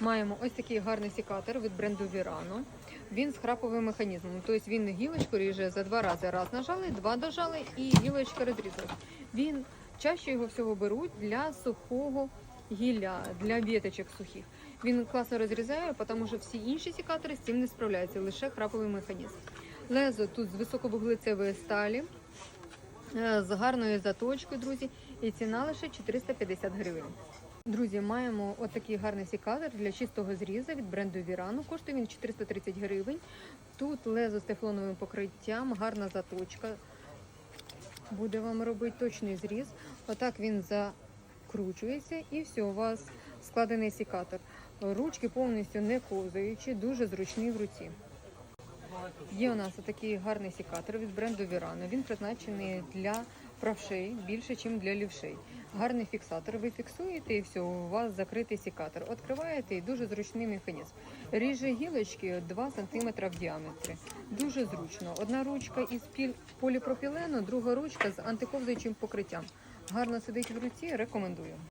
Маємо ось такий гарний секатор від бренду Vірано. Він з храповим механізмом. Тобто він гілочку ріже за два рази. Раз нажали, два дожали і гілочка розрізалась. Він чаще його всього беруть для сухого гілля, для віточок сухих. Він класно розрізає, тому що всі інші секатори з цим не справляються, лише храповий механізм. Лезо тут з високовуглецевої сталі, з гарною заточкою, друзі, і ціна лише 450 гривень. Друзі, маємо отакий гарний секатор для чистого зрізу від бренду Вірано. Коштує він 430 гривень. Тут лезо з тефлоновим покриттям, гарна заточка. Буде вам робити точний зріз. Отак він закручується і все, у вас складений секатор. Ручки повністю не ковзаючі, дуже зручний в руці. Є у нас такий гарний секатор від бренду Vірано. Він призначений для правшей більше, ніж для лівшей. Гарний фіксатор. Ви фіксуєте і все, у вас закритий секатор. Відкриваєте і дуже зручний механізм. Ріже гілочки 2 см в діаметрі. Дуже зручно. Одна ручка із поліпропілену, друга ручка з антиковзаючим покриттям. Гарно сидить в руці, рекомендую.